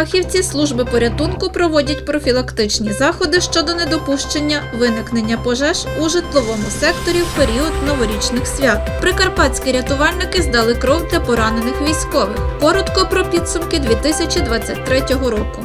Фахівці служби порятунку проводять профілактичні заходи щодо недопущення виникнення пожеж у житловому секторі в період новорічних свят. Прикарпатські рятувальники здали кров для поранених військових. Коротко про підсумки 2023 року.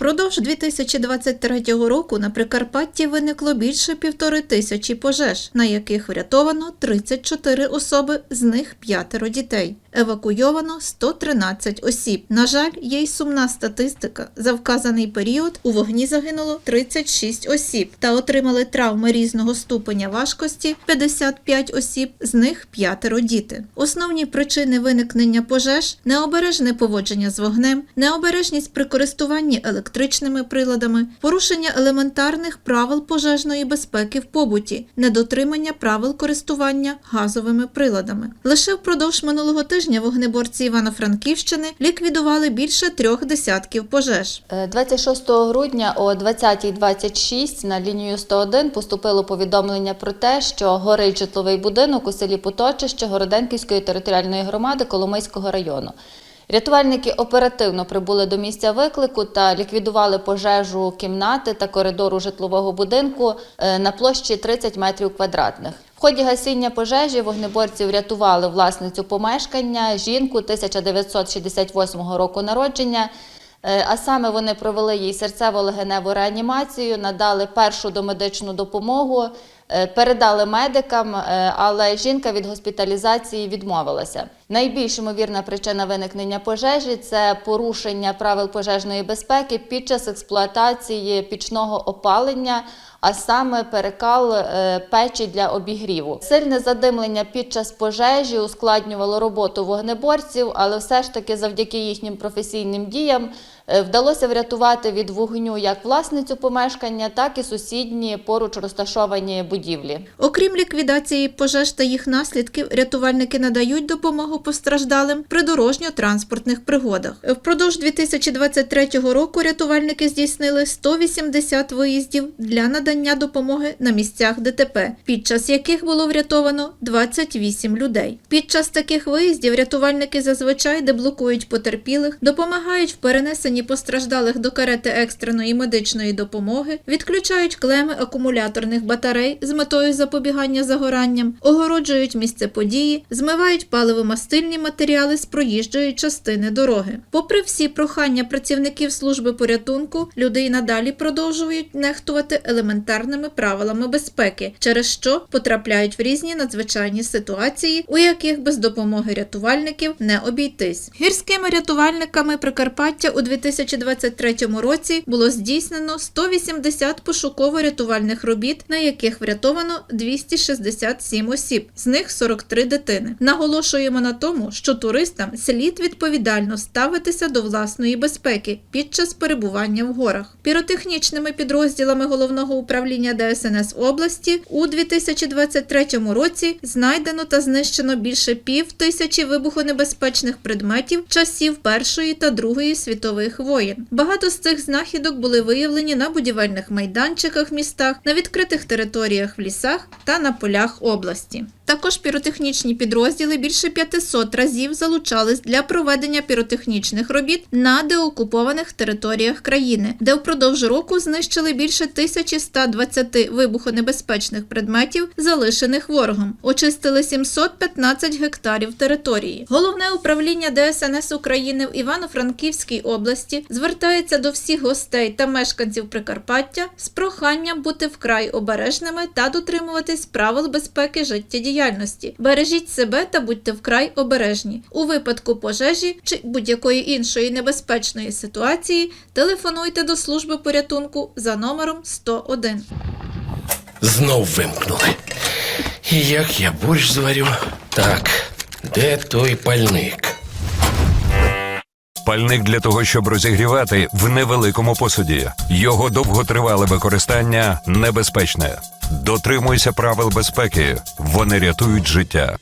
Впродовж 2023 року на Прикарпатті виникло більше півтори тисячі пожеж, на яких врятовано 34 особи, з них п'ятеро дітей. Евакуйовано 113 осіб. На жаль, є й сумна статистика. За вказаний період у вогні загинуло 36 осіб та отримали травми різного ступеня важкості 55 осіб, з них п'ятеро діти. Основні причини виникнення пожеж необережне поводження з вогнем, необережність при користуванні електричними приладами, порушення елементарних правил пожежної безпеки в побуті, недотримання правил користування газовими приладами. Лише впродовж минулого тижня вогнеборці Івано-Франківщини ліквідували більше трьох десятків пожеж. Е, 26 грудня о 20.26 на лінію 101 поступило повідомлення про те, що горить житловий будинок у селі Поточище Городенківської територіальної громади Коломийського району. Рятувальники оперативно прибули до місця виклику та ліквідували пожежу кімнати та коридору житлового будинку е, на площі 30 метрів квадратних. В ході гасіння пожежі вогнеборці врятували власницю помешкання, жінку 1968 року народження. Е, А саме вони провели їй серцево-легеневу реанімацію, надали першу домедичну допомогу, передали медикам, е, але жінка від госпіталізації відмовилася. Найбільш ймовірна причина виникнення пожежі це порушення правил пожежної безпеки під час експлуатації пічного опалення, а саме перекал е, печі для обігріву. Сильне задимлення під час пожежі ускладнювало роботу вогнеборців, але все ж таки завдяки їхнім професійним діям е, вдалося врятувати від вогню як власницю помешкання, так і сусідні поруч розташовані будівлі. Окрім ліквідації пожеж та їх наслідків, рятувальники надають допомогу постраждалим при дорожньо-транспортних пригодах. Впродовж 2023 року рятувальники здійснили 180 виїздів для надання допомоги на місцях ДТП, під час яких було врятовано 28 людей. Під час таких виїздів рятувальники зазвичай деблокують потерпілих, допомагають в перенесенні постраждалих до карети екстреної медичної допомоги, відключають клеми акумуляторних батарей з метою запобігання загоранням, огороджують місце події, змивають паливомастильні матеріали з проїжджої частини дороги. Попри всі прохання працівників служби порятунку, люди й надалі продовжують нехтувати елементарними правилами безпеки, через що потрапляють в різні надзвичайні ситуації, у яких без допомоги рятувальників не обійтись. Гірськими рятувальниками Прикарпаття у 2023 році було здійснено 180 пошуково-рятувальних робіт, на яких врятовано 267 осіб, з них 43 дитини. Наголошуємо на тому, що туристам слід відповідально ставитися до власної безпеки під час перебування в горах. Піротехнічними підрозділами головного управління ДСНС області у 2023 році знайдено та знищено більше пів тисячі вибухонебезпечних предметів часів Першої та Другої світових воєн. Багато з цих знахідок були виявлені на будівельних майданчиках містах, на відкритих територіях в лісах та на полях області. Також піротехнічні підрозділи більше 500 разів залучались для проведення піротехнічних робіт на деокупованих територіях країни, де впродовж року знищили більше 1120 вибухонебезпечних предметів, залишених ворогом. Очистили 715 гектарів території. Головне управління ДСНС України в Івано-Франківській області звертається до всіх гостей та мешканців Прикарпаття з проханням бути вкрай обережними та дотримуватись правил безпеки життєдіяльності. Бережіть себе та будьте вкрай обережні. У випадку пожежі чи будь-якої іншої небезпечної ситуації телефонуйте до служби порятунку за номером 101. Знов вимкнули. І як я борщ зварю? Так, де той пальник? Пальник для того, щоб розігрівати в невеликому посуді. Його довготривале використання небезпечне. Дотримуйся правил безпеки. Вони рятують життя.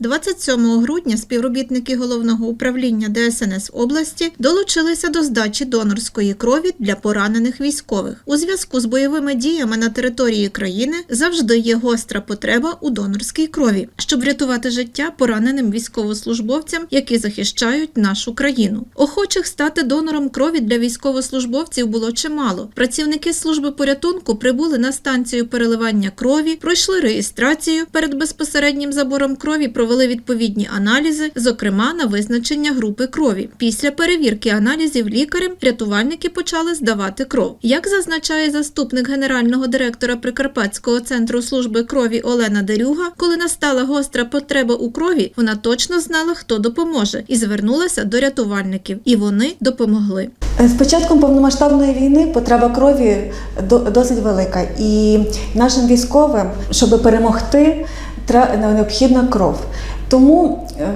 27 грудня співробітники головного управління ДСНС області долучилися до здачі донорської крові для поранених військових. У зв'язку з бойовими діями на території країни завжди є гостра потреба у донорській крові, щоб врятувати життя пораненим військовослужбовцям, які захищають нашу країну. Охочих стати донором крові для військовослужбовців було чимало. Працівники служби порятунку прибули на станцію переливання крові, пройшли реєстрацію. Перед безпосереднім забором крові провели відповідні аналізи, зокрема на визначення групи крові. Після перевірки аналізів лікарем рятувальники почали здавати кров. Як зазначає заступник генерального директора Прикарпатського центру служби крові Олена Дерюга, коли настала гостра потреба у крові, вона точно знала, хто допоможе, і звернулася до рятувальників. І вони допомогли. Е, З початком повномасштабної війни потреба крові до- досить велика, і нашим військовим, щоб перемогти, необхідна кров. Тому, е,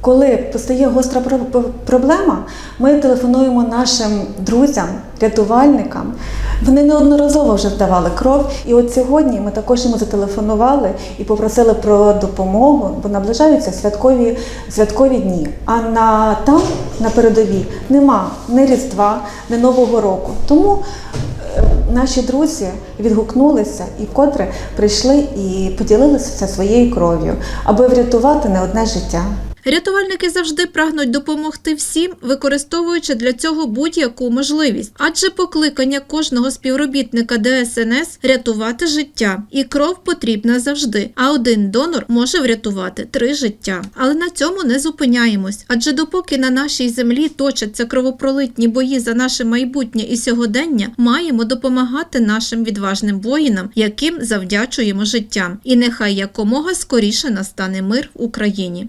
коли постає гостра про- про- проблема, ми телефонуємо нашим друзям, рятувальникам. Вони неодноразово вже здавали кров. І от сьогодні ми також йому зателефонували і попросили про допомогу, бо наближаються святкові, святкові дні. А на там, на передовій, нема ні Різдва, ні Нового року. Тому наші друзі відгукнулися і вкотре прийшли і поділилися своєю кров'ю, аби врятувати не одне життя. Рятувальники завжди прагнуть допомогти всім, використовуючи для цього будь-яку можливість, адже покликання кожного співробітника ДСНС рятувати життя, і кров потрібна завжди. А один донор може врятувати три життя. Але на цьому не зупиняємось, адже допоки на нашій землі точаться кровопролитні бої за наше майбутнє і сьогодення, маємо допомагати нашим відважним воїнам, яким завдячуємо життям. І нехай якомога скоріше настане мир в Україні.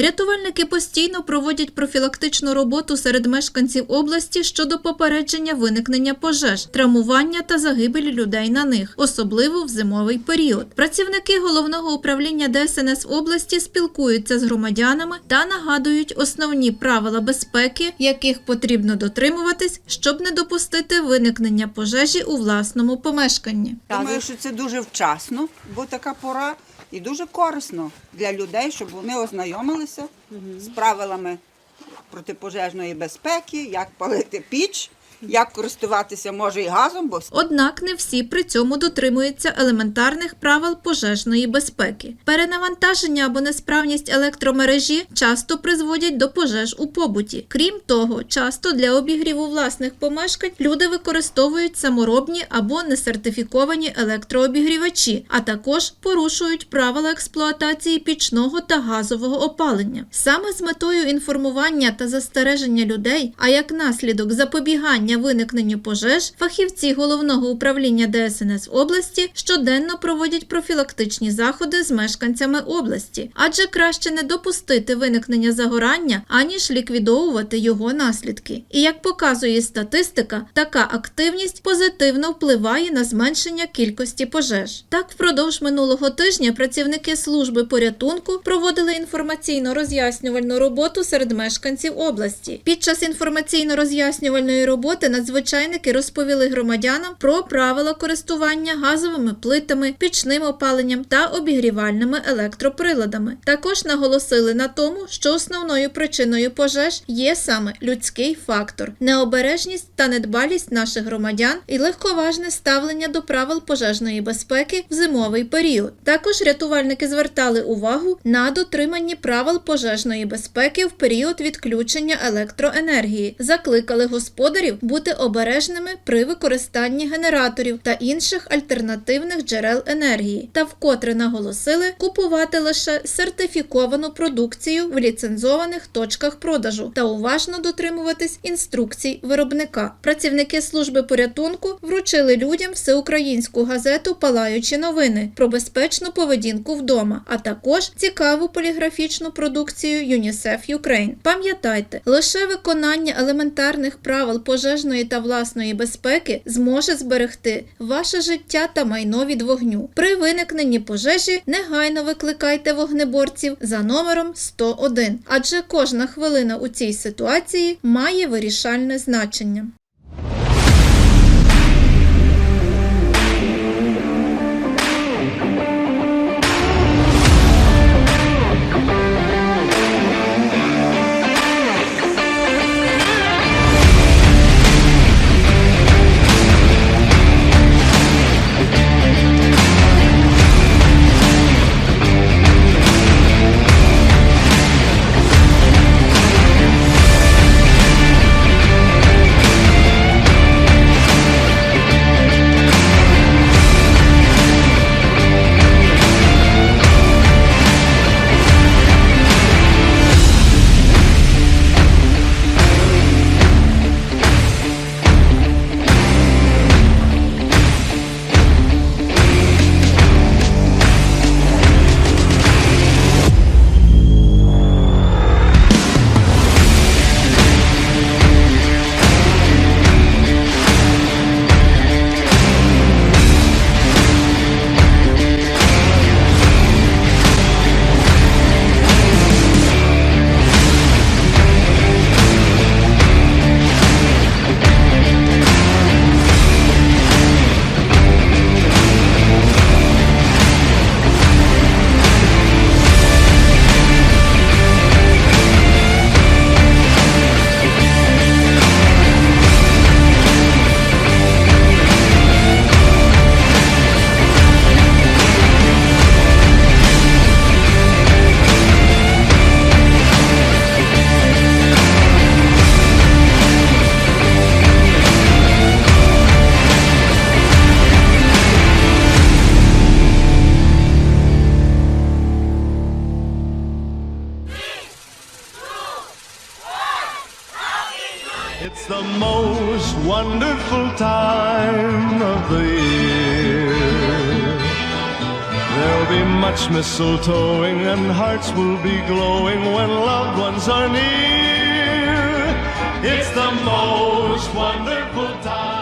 Рятувальники постійно проводять профілактичну роботу серед мешканців області щодо попередження виникнення пожеж, травмування та загибелі людей на них, особливо в зимовий період. Працівники головного управління ДСНС області спілкуються з громадянами та нагадують основні правила безпеки, яких потрібно дотримуватись, щоб не допустити виникнення пожежі у власному помешканні. Думаю, що це дуже вчасно, бо така пора і дуже корисно для людей, щоб вони ознайомилися з правилами протипожежної безпеки, як палити піч, як користуватися може і газом, бо Однак не всі при цьому дотримуються елементарних правил пожежної безпеки. Перенавантаження або несправність електромережі часто призводять до пожеж у побуті. Крім того, часто для обігріву власних помешкань люди використовують саморобні або несертифіковані електрообігрівачі, а також порушують правила експлуатації пічного та газового опалення. Саме з метою інформування та застереження людей, а як наслідок запобігання виникненню пожеж, фахівці головного управління ДСНС області щоденно проводять профілактичні заходи з мешканцями області, адже краще не допустити виникнення загорання, аніж ліквідовувати його наслідки. І як показує статистика, така активність позитивно впливає на зменшення кількості пожеж. Так, впродовж минулого тижня працівники служби порятунку проводили інформаційно-роз'яснювальну роботу серед мешканців області. Під час інформаційно-роз'яснювальної роботи надзвичайники розповіли громадянам про правила користування газовими плитами, пічним опаленням та обігрівальними електроприладами. Також наголосили на тому, що основною причиною пожеж є саме людський фактор, необережність та недбалість наших громадян і легковажне ставлення до правил пожежної безпеки в зимовий період. Також рятувальники звертали увагу на дотриманні правил пожежної безпеки в період відключення електроенергії, закликали господарів бути обережними при використанні генераторів та інших альтернативних джерел енергії, та вкотре наголосили купувати лише сертифіковану продукцію в ліцензованих точках продажу та уважно дотримуватись інструкцій виробника. Працівники служби порятунку вручили людям всеукраїнську газету Палаючі новини про безпечну поведінку вдома, а також цікаву поліграфічну продукцію UNICEF Ukraine. Пам'ятайте, лише виконання елементарних правил пожежної пожежної та власної безпеки зможе зберегти ваше життя та майно від вогню. При виникненні пожежі негайно викликайте вогнеборців за номером 101, адже кожна хвилина у цій ситуації має вирішальне значення. Time of the year. There'll be much mistletoeing and hearts will be glowing when loved ones are near. It's the most wonderful time.